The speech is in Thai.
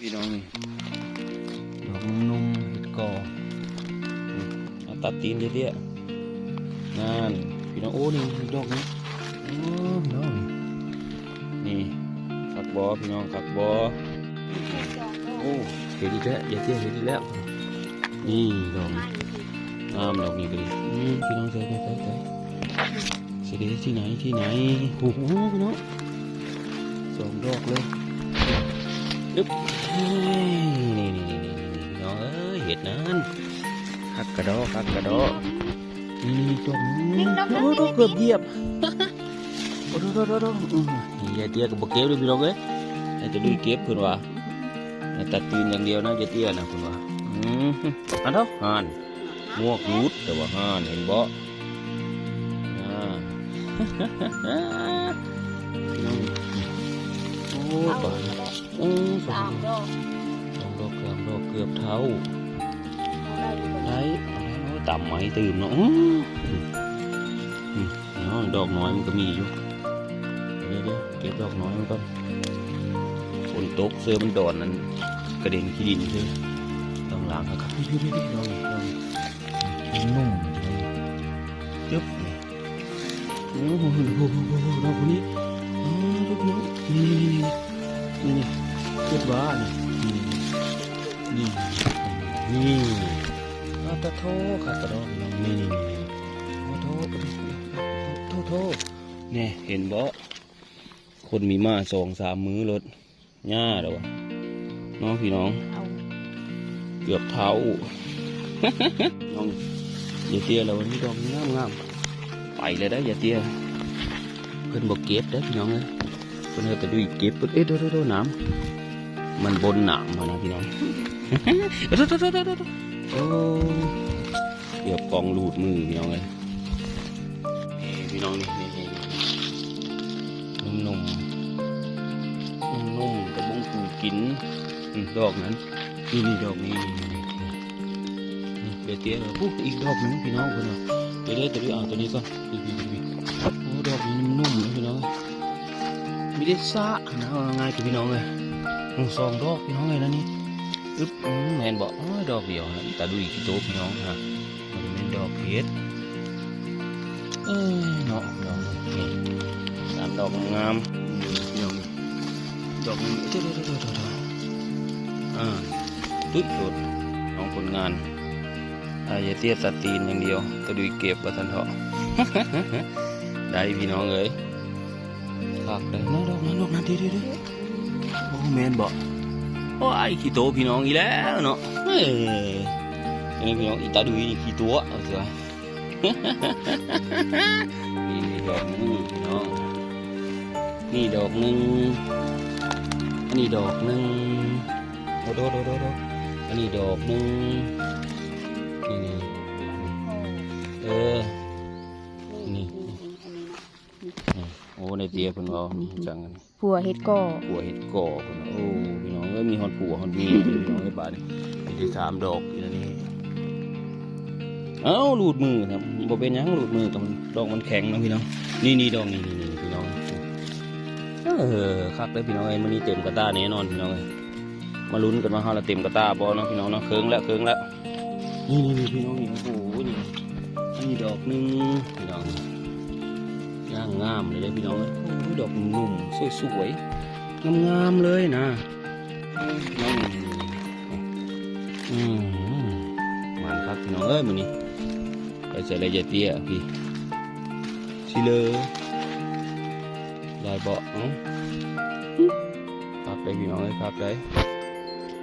พี่น้องนี่ดอกนุ่มๆเห็ดกอเอาตัดตีนเตี้ยๆนั่นพี่น้องโอ้นี่อีดอกนึงโอ้พี่น้องนี่ขักบอพี่น้องขักบอโอ้เห็นอีกแล้วอย่าเตี้ยเห็นอีกแล้วนี่ดอกนี้งามดอกนี้ก็ดีพี่น้องใส่ใส่ใส่ใส่ใส่ได้ที่ไหนที่ไหนโอ้โหพี่น้องสองดอกเลย อึ๊บนี่นี่นี่นี่นี่พี่น้องเอ้ยเห็ดนั้นคักกระดอคักกระดอนี่นี่ตรงนี้โอ้ยเกือบเหยียบโอ้โหโอ้โหโอ้โหอื้อนี่ยายเตี้ยกับบเก็บเลยพี่น้องเอ้ยให้จะดูเก็บเพื่อนว่าให้ตัดตีนอย่างเดียวนะยายเตี้ยนะเพื่อนว่าอืมอันเท่าห่านมวกรูดแต่ว่าห่านเห็นบ่อ่าพี่น้องโอ้ยบ่โอ้ย บ่สามดอกสองดอกเกือบดอกเกือบเท่าได้ดีกว่าได้เอาแล้วต่ำไหมตื่มเนาะอื้ออืมอืมเนาะดอกน้อยมันก็มีอยู่เดี๋ยวเก็บดอกน้อยมันก่อนฝนตกเสื้อมันดอนนั้นกระเด็นขี้ดินเสื้อต้องล้างครับพี่พี่พี่ลองลองนุ่มจึ๊บนี่โอ้โหโอ้โหโอ้โหดอกคนนี้อ๋อลูกน้องนี่นี่นี่ คิดบ้านี่นี่นี่อาตะโทค่ะตะดอกน้องนี่นี่นี่โอ้โทโทโทเนี่ยเห็นบ่คนมีมาสองสามมือรถหญ้าเด้อวะน้องพี่น้อง เกือบเท้าน้องอย่าเตี้ยแล้ววันนี้ดอกงามงามไปเลยได้อย่าเตี้ยเพิ่นบอกเก็บได้พี่น้องเอ้ยเพิ่นเอาแต่ดูอีกเก็บเพิ่นเอ๊ะโดโดโดน้ำ มันบนหนามมานะพี่น้องโดโดโดโดโดโดโอ้เกือบกองลูดมือพี่น้องเลยนี่พี่น้องนี่นี่นี่นุ่มนุ่มนุ่มนุ่มๆกระบงปูกินอืมดอกนั้นนี่นี่ดอกนี้นี่นี่นี่นี่เดี๋ยวเตี้ยเราปุ๊บอีกดอกหนึงพี่น้องเพื่อนว่าเดี๋ยวเดี๋ยวตัวนี้เอาตัวนี้ก่อนนี่พี่พี่พี่โอ้ดอกนี้นุ่มๆเลยพี่น้องไม่ได้ซะนะเอาง่ายกับพี่น้องเลยอืม สองดอกพี่น้องเลยนะนี่อึ๊บอืมแมนบอกดอกเดียวนะแต่ดูอีกโต๊ะพี่น้องนะมันเป็นดอกเพชรเอ้ยเนาะดอกสามดอกงามพี่น้องดอกเดี๋ยวเดี๋ยวเดี๋ยวเดี๋ยวอ่าตุ๊ดโดดน้องผลงานอาอย่าเตียตัดตีนอย่างเดียวก็ดูเก็บว่าทันเถาะได้พี่น้องเอ้ยฝากเลยนะดอกนั้นดอกนั้นดีดีดี อ้แมนบอกโอ้ยขี้โตพี่น้องอีแล้วเนาะเฮ้ยนี่พี่น้องอีตาดุยนี่ขี้ตัวเอาเถอะนี่ดอกหนึงพี่น้องนี่ดอกหนึงอันนี้ดอกหนึงโดโดโดโดโดอันนี้ดอกหนึงนี่นี่เออนี่นี่โอ้ในเตียเพิ่นเอานี่จังกัน ผัวเฮ็ดก่อผัวเห็ดก่อเพิ่นว่าโอ้พี่น้องเอ้ยมีฮอดผัวฮอดเมียพี่น้องเอ้ยบาดนี้มีที่สามดอกอยู่ในนี้เอ้าหลุดมือครับบ่เป็นหยังหลุดมือกับมันดอกมันแข็งนะพี่น้องนี่นี่ดอกนี่นี่นี่พี่น้องเออคักเลยพี่น้องเอ้ยมื้อนี้เต็มกระตาแน่นอนพี่น้องเอ้ยมาลุ้นกันว่าเฮาละเต็มกระตาบอเนาะพี่น้องเนาะเคิงแล้วเคิงแล้วนี่นี่นี่พี่น้องนี่โอ้โหนี่นี่ดอกหนึงพี่น้อง ย่างงามเลยเด้อพี่น้องเอ้ยดอกนุ่มๆสวยๆงามๆเลยนะน้องอืมหวานครับพี่น้องเอ้ยมื้อนี้ไปใส่อะไรเตี้ยพี่สิเลยลายเบาะเนาะครับได้พี่น้องเอ้ยครับได้